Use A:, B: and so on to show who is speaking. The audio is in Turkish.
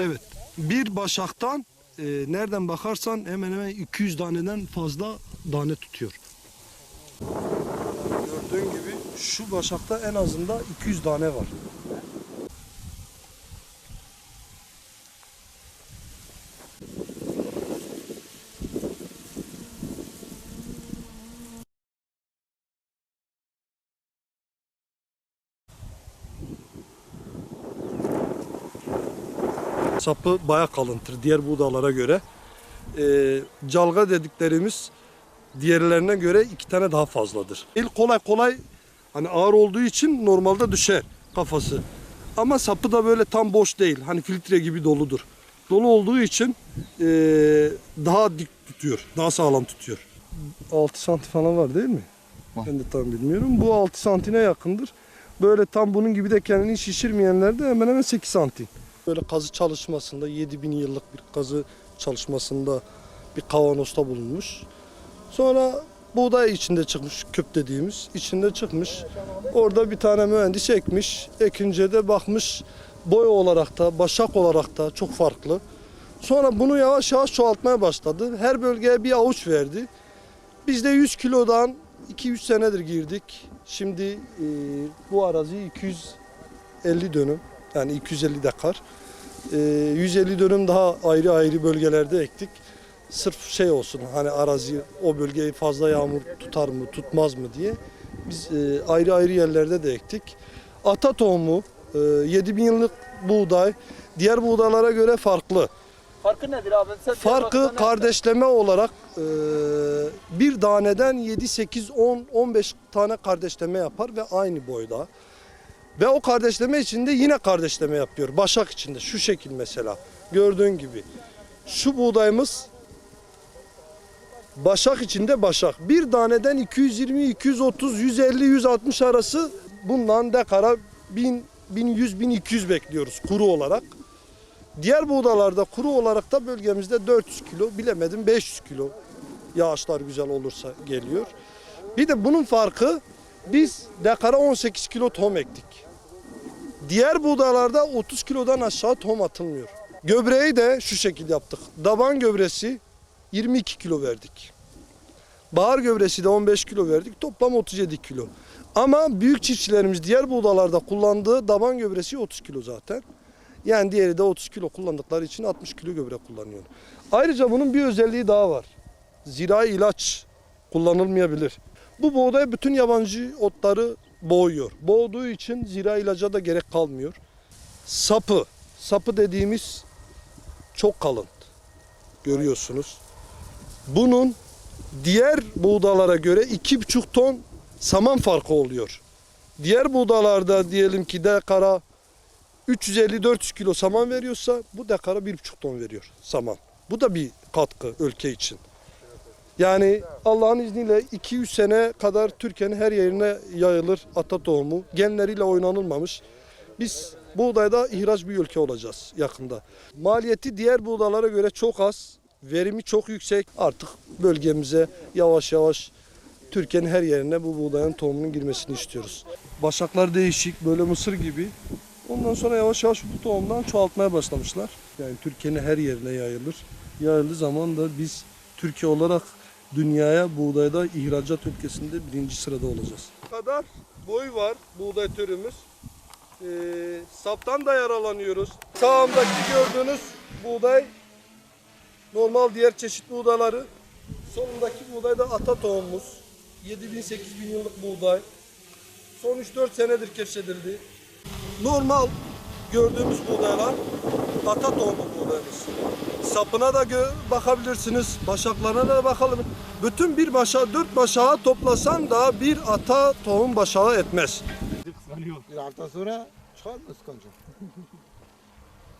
A: Evet. Bir başaktan e, nereden bakarsan hemen hemen 200 taneden fazla tane tutuyor. Gördüğün gibi şu başakta en azından 200 tane var. Sapı baya kalıntır diğer buğdalara göre. Ee, calga dediklerimiz diğerlerine göre iki tane daha fazladır. El kolay kolay hani ağır olduğu için normalde düşer kafası. Ama sapı da böyle tam boş değil. Hani filtre gibi doludur. Dolu olduğu için ee, daha dik tutuyor. Daha sağlam tutuyor. 6 santim falan var değil mi?
B: Var.
A: Ben de tam bilmiyorum. Bu 6 santine yakındır. Böyle tam bunun gibi de kendini şişirmeyenler de hemen hemen 8 santim. Böyle kazı çalışmasında 7000 yıllık bir kazı çalışmasında bir kavanosta bulunmuş. Sonra buğday içinde çıkmış küp dediğimiz içinde çıkmış. Orada bir tane mühendis ekmiş. Ekince de bakmış boy olarak da başak olarak da çok farklı. Sonra bunu yavaş yavaş çoğaltmaya başladı. Her bölgeye bir avuç verdi. Biz de 100 kilodan 2-3 senedir girdik. Şimdi e, bu arazi 250 dönüm yani 250 dekar. E, 150 dönüm daha ayrı ayrı bölgelerde ektik. Sırf şey olsun hani arazi o bölgeyi fazla yağmur tutar mı tutmaz mı diye biz e, ayrı ayrı yerlerde de ektik. Ata tohumu e, 7000 yıllık buğday diğer buğdaylara göre farklı.
C: Farkı nedir abi? Sen
A: Farkı kardeşleme olarak e, bir taneden 7, 8, 10, 15 tane kardeşleme yapar ve aynı boyda. Ve o kardeşleme içinde yine kardeşleme yapıyor. Başak içinde şu şekil mesela gördüğün gibi. Şu buğdayımız başak içinde başak. Bir taneden 220, 230, 150, 160 arası bundan dekara 1000, 1100, 1200 bekliyoruz kuru olarak. Diğer buğdalarda kuru olarak da bölgemizde 400 kilo bilemedim 500 kilo yağışlar güzel olursa geliyor. Bir de bunun farkı biz dekara 18 kilo tohum ektik. Diğer buğdalarda 30 kilodan aşağı tohum atılmıyor. Göbreği de şu şekilde yaptık. Daban göbresi 22 kilo verdik. Bahar göbresi de 15 kilo verdik. Toplam 37 kilo. Ama büyük çiftçilerimiz diğer buğdalarda kullandığı daban göbresi 30 kilo zaten. Yani diğeri de 30 kilo kullandıkları için 60 kilo gübre kullanıyor. Ayrıca bunun bir özelliği daha var. Zirai ilaç kullanılmayabilir. Bu buğday bütün yabancı otları boğuyor. Boğduğu için zira ilaca da gerek kalmıyor. Sapı, sapı dediğimiz çok kalın. Görüyorsunuz. Bunun diğer buğdalara göre 2,5 ton saman farkı oluyor. Diğer buğdalarda diyelim ki dekara 350-400 kilo saman veriyorsa bu dekara 1,5 ton veriyor saman. Bu da bir katkı ülke için. Yani Allah'ın izniyle 2-3 sene kadar Türkiye'nin her yerine yayılır ata tohumu. Genleriyle oynanılmamış. Biz buğdayda ihraç bir ülke olacağız yakında. Maliyeti diğer buğdalara göre çok az. Verimi çok yüksek. Artık bölgemize yavaş yavaş Türkiye'nin her yerine bu buğdayın tohumunun girmesini istiyoruz. Başaklar değişik böyle mısır gibi. Ondan sonra yavaş yavaş bu tohumdan çoğaltmaya başlamışlar. Yani Türkiye'nin her yerine yayılır. Yayıldığı zaman da biz Türkiye olarak dünyaya buğdayda ihracat ülkesinde birinci sırada olacağız. kadar boy var buğday türümüz. Ee, saptan da yaralanıyoruz. Sağımdaki gördüğünüz buğday normal diğer çeşit buğdayları. Solundaki buğday da ata tohumumuz. 7000-8000 yıllık buğday. Son 3-4 senedir keşfedildi. Normal gördüğümüz buğdaylar ata tohumu buğdayımız. Sapına da bakabilirsiniz, başaklarına da bakalım. Bütün bir başa, dört başağı toplasan da bir ata tohum başağı etmez.
B: Bir hafta sonra çıkar mı ıskanca?